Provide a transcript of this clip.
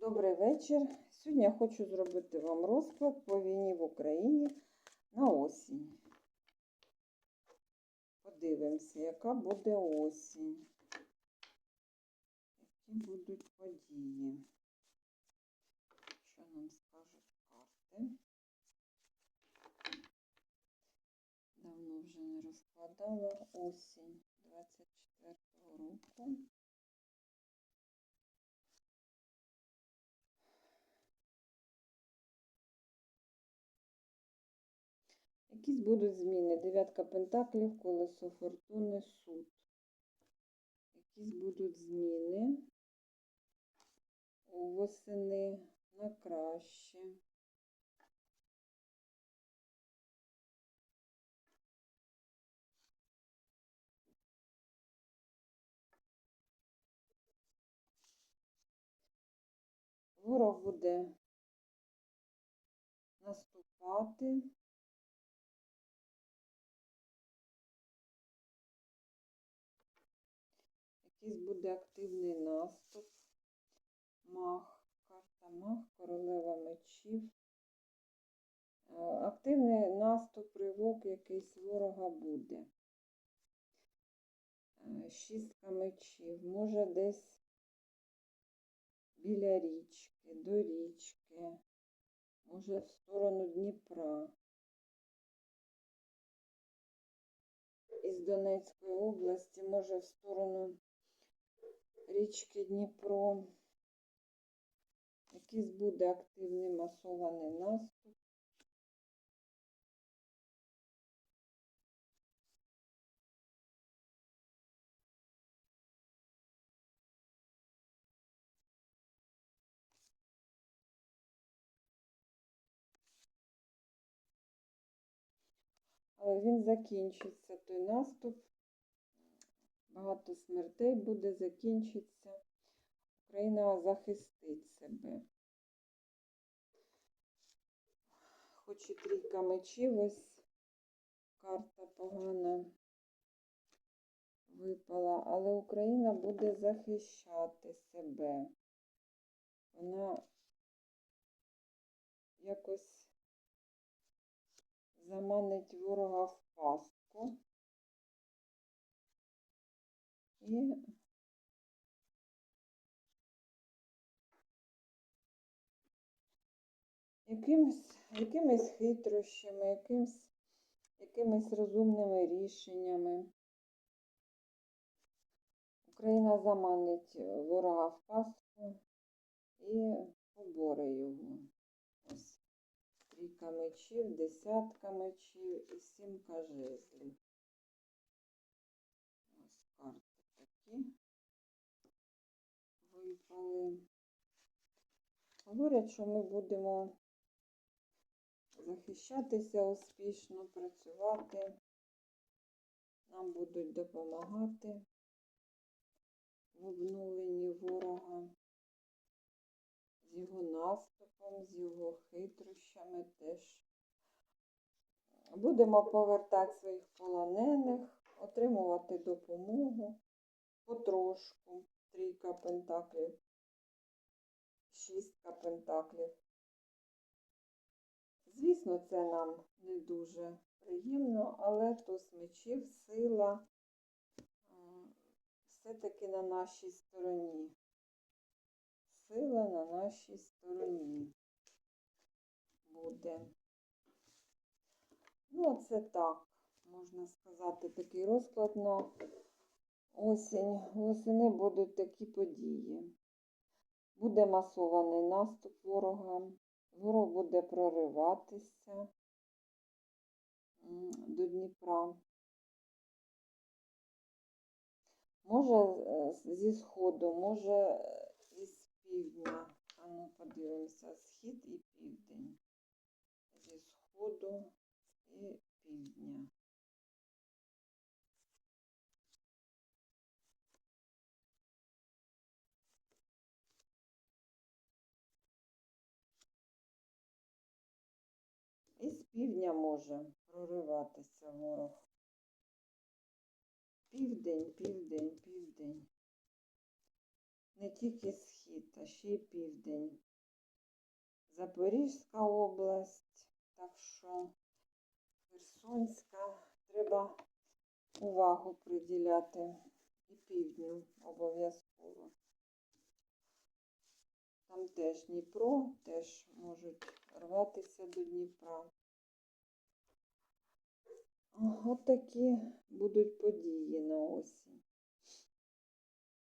Добрий вечір. Сьогодні я хочу зробити вам розклад по війні в Україні на осінь. Подивимося, яка буде осінь. Які будуть події. Що нам скажуть карти? Давно вже не розкладала осінь 24-го року. Якісь будуть зміни. Дев'ятка пентаклів, колесо фортуни, суд. Якісь будуть зміни восени на краще. Ворог буде наступати. Якийсь буде активний наступ. Мах, карта мах, королева мечів. Е, Активний наступ, ривок якийсь ворога буде. Е, Шістка мечів. Може десь біля річки, до річки, може в сторону Дніпра. Із Донецької області, може в сторону річки Дніпро. Якийсь буде активний масований наступ. Але він закінчиться, той наступ. Багато смертей буде, закінчиться. Україна захистить себе. Хоч і трійка мечів, ось карта погана випала, але Україна буде захищати себе. Вона якось заманить ворога в пастку. І якимось, якимись хитрощами, якимсь, якимись розумними рішеннями. Україна заманить ворога в пастку і поборе його. Ось трійка мечів, десятка мечів і сімка жезлів. Ось карти такі випали. Говорять, що ми будемо захищатися успішно, працювати. Нам будуть допомагати в обнуленні ворога, з його наступом, з його хитрощами теж. Будемо повертати своїх полонених, отримувати допомогу потрошку. Трійка пентаклів, пентаклів. Звісно, це нам не дуже приємно, але туз мечів, сила все-таки на нашій стороні. Сила на нашій стороні буде. Ну, це так, можна сказати, такий розклад на осінь. Восени будуть такі події. Буде масований наступ ворога. Ворог буде прориватися до Дніпра. Може е, зі сходу, може е, із півдня. А ну подивимося, схід і південь. Зі сходу півдня може прориватися ворог. Південь, південь, південь. не тільки схід, а ще й південь. Запорізька область, так що Херсонська треба увагу приділяти і півдню обов'язково. Там теж Дніпро, теж можуть рватися до Дніпра. От такі будуть події на осінь.